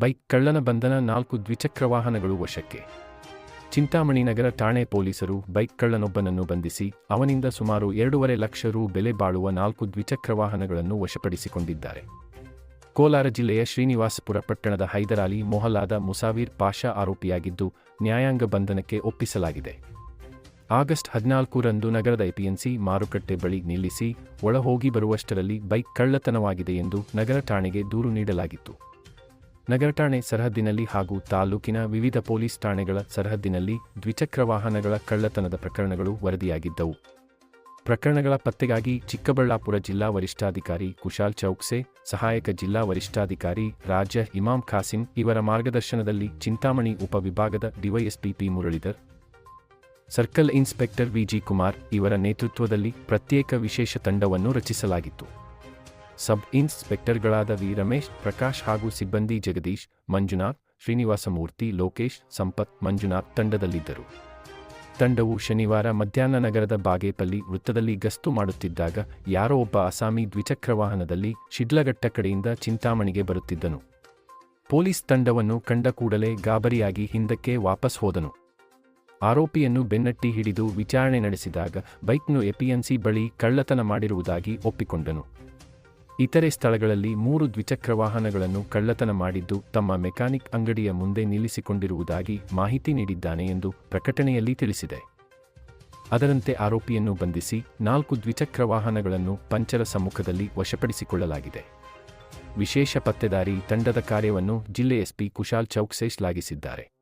Bike ಕಳ್ಳನ ಬಂಧನ ನಾಲ್ಕು ದ್ವಿಚಕ್ರ ವಾಹನಗಳು ವಶಕ್ಕೆ. ಚಿಂತಾಮಣಿ ನಗರ ಠಾಣೆ ಪೊಲೀಸರು ಬೈಕ್ ಕಳ್ಳನೊಬ್ಬನನ್ನು ಬಂಧಿಸಿ, ಅವನಿಂದ ಸುಮಾರು ಎರಡೂವರೆ ಲಕ್ಷ ರು ಬೆಲೆ ಬಾಳುವ ನಾಲ್ಕು ದ್ವಿಚಕ್ರ ವಾಹನಗಳನ್ನು ವಶಪಡಿಸಿಕೊಂಡಿದ್ದಾರೆ. ಕೋಲಾರ ಜಿಲ್ಲೆಯ ಶ್ರೀನಿವಾಸಪುರ ಪಟ್ಟಣದ ಹೈದರಾಲಿ ಮೊಹಲಾದ ಮುಸಾವೀರ್ ಪಾಷಾ ಆರೋಪಿಯಾಗಿದ್ದು, ನ್ಯಾಯಾಂಗ ಬಂಧನಕ್ಕೆ ಒಪ್ಪಿಸಲಾಗಿದೆ. ಆಗಸ್ಟ್ ಹದಿನಾಲ್ಕರಂದು ನಗರದ ಎಪಿಎನ್ಸಿ ಮಾರುಕಟ್ಟೆ ಬಳಿ ನಿಲ್ಲಿಸಿ, ಒಳಹೋಗಿ ಬರುವಷ್ಟರಲ್ಲಿ ಬೈಕ್ ಕಳ್ಳತನವಾಗಿದೆ ಎಂದು ನಗರ ಠಾಣೆಗೆ ದೂರು ನೀಡಲಾಗಿತ್ತು. ನಗರ ಠಾಣೆ ಸರಹದ್ದಿನಲ್ಲಿ ಹಾಗೂ ತಾಲೂಕಿನ ವಿವಿಧ ಪೊಲೀಸ್ ಠಾಣೆಗಳ ಸರಹದ್ದಿನಲ್ಲಿ ದ್ವಿಚಕ್ರ ವಾಹನಗಳ ಕಳ್ಳತನದ ಪ್ರಕರಣಗಳು ವರದಿಯಾಗಿದ್ದವು. ಪ್ರಕರಣಗಳ ಪತ್ತೆಗಾಗಿ ಚಿಕ್ಕಬಳ್ಳಾಪುರ ಜಿಲ್ಲಾ ವರಿಷ್ಠಾಧಿಕಾರಿ ಕುಶಾಲ್ ಚೌಕ್ಸೆ, ಸಹಾಯಕ ಜಿಲ್ಲಾ ವರಿಷ್ಠಾಧಿಕಾರಿ ರಾಜ ಇಮಾಮ್ ಖಾಸಿಂ ಇವರ ಮಾರ್ಗದರ್ಶನದಲ್ಲಿ ಚಿಂತಾಮಣಿ ಉಪವಿಭಾಗದ DYSP P Muralidhar, circle inspector VG Kumar ಇವರ ನೇತೃತ್ವದಲ್ಲಿ ಪ್ರತ್ಯೇಕ ವಿಶೇಷ ತಂಡವನ್ನು ರಚಿಸಲಾಗಿತ್ತು. ಸಬ್ ಇನ್ಸ್ಪೆಕ್ಟರ್ಗಳಾದ ವಿ. ರಮೇಶ್, ಪ್ರಕಾಶ್ ಹಾಗೂ ಸಿಬ್ಬಂದಿ ಜಗದೀಶ್, ಮಂಜುನಾಥ್, ಶ್ರೀನಿವಾಸಮೂರ್ತಿ, ಲೋಕೇಶ್, ಸಂಪತ್, ಮಂಜುನಾಥ್ ತಂಡದಲ್ಲಿದ್ದರು. ತಂಡವು ಶನಿವಾರ ಮಧ್ಯಾಹ್ನ ನಗರದ ಬಾಗೇಪಲ್ಲಿ ವೃತ್ತದಲ್ಲಿ ಗಸ್ತು ಮಾಡುತ್ತಿದ್ದಾಗ ಯಾರೋ ಒಬ್ಬ ಅಸಾಮಿ ದ್ವಿಚಕ್ರ ವಾಹನದಲ್ಲಿ ಶಿಡ್ಲಘಟ್ಟ ಕಡೆಯಿಂದ ಚಿಂತಾಮಣಿಗೆ ಬರುತ್ತಿದ್ದನು. ಪೊಲೀಸ್ ತಂಡವನ್ನು ಕಂಡ ಕೂಡಲೇ ಗಾಬರಿಯಾಗಿ ಹಿಂದಕ್ಕೆ ವಾಪಸ್ ಹೋದನು. ಆರೋಪಿಯನ್ನು ಬೆನ್ನಟ್ಟಿ ಹಿಡಿದು ವಿಚಾರಣೆ ನಡೆಸಿದಾಗ ಬೈಕ್ನು ಎಪಿಎನ್ಸಿ ಬಳಿ ಕಳ್ಳತನ ಮಾಡಿರುವುದಾಗಿ ಒಪ್ಪಿಕೊಂಡನು. ಇತರೆ ಸ್ಥಳಗಳಲ್ಲಿ ಮೂರು ದ್ವಿಚಕ್ರ ವಾಹನಗಳನ್ನು ಕಳ್ಳತನ ಮಾಡಿದ್ದು ತಮ್ಮ ಮೆಕ್ಯಾನಿಕ್ ಅಂಗಡಿಯ ಮುಂದೆ ನಿಲ್ಲಿಸಿಕೊಂಡಿರುವುದಾಗಿ ಮಾಹಿತಿ ನೀಡಿದ್ದಾನೆ ಎಂದು ಪ್ರಕಟಣೆಯಲ್ಲಿ ತಿಳಿಸಿದೆ. ಅದರಂತೆ ಆರೋಪಿಯನ್ನು ಬಂಧಿಸಿ ನಾಲ್ಕು ದ್ವಿಚಕ್ರ ವಾಹನಗಳನ್ನು ಪಂಚರ ಸಮ್ಮುಖದಲ್ಲಿ ವಶಪಡಿಸಿಕೊಳ್ಳಲಾಗಿದೆ. ವಿಶೇಷ ಪತ್ತೆದಾರಿ ತಂಡದ ಕಾರ್ಯವನ್ನು ಜಿಲ್ಲೆ ಎಸ್ಪಿ ಕುಶಾಲ್ ಚೌಕ್ಸೆ ಶ್ಲಾಘಿಸಿದ್ದಾರೆ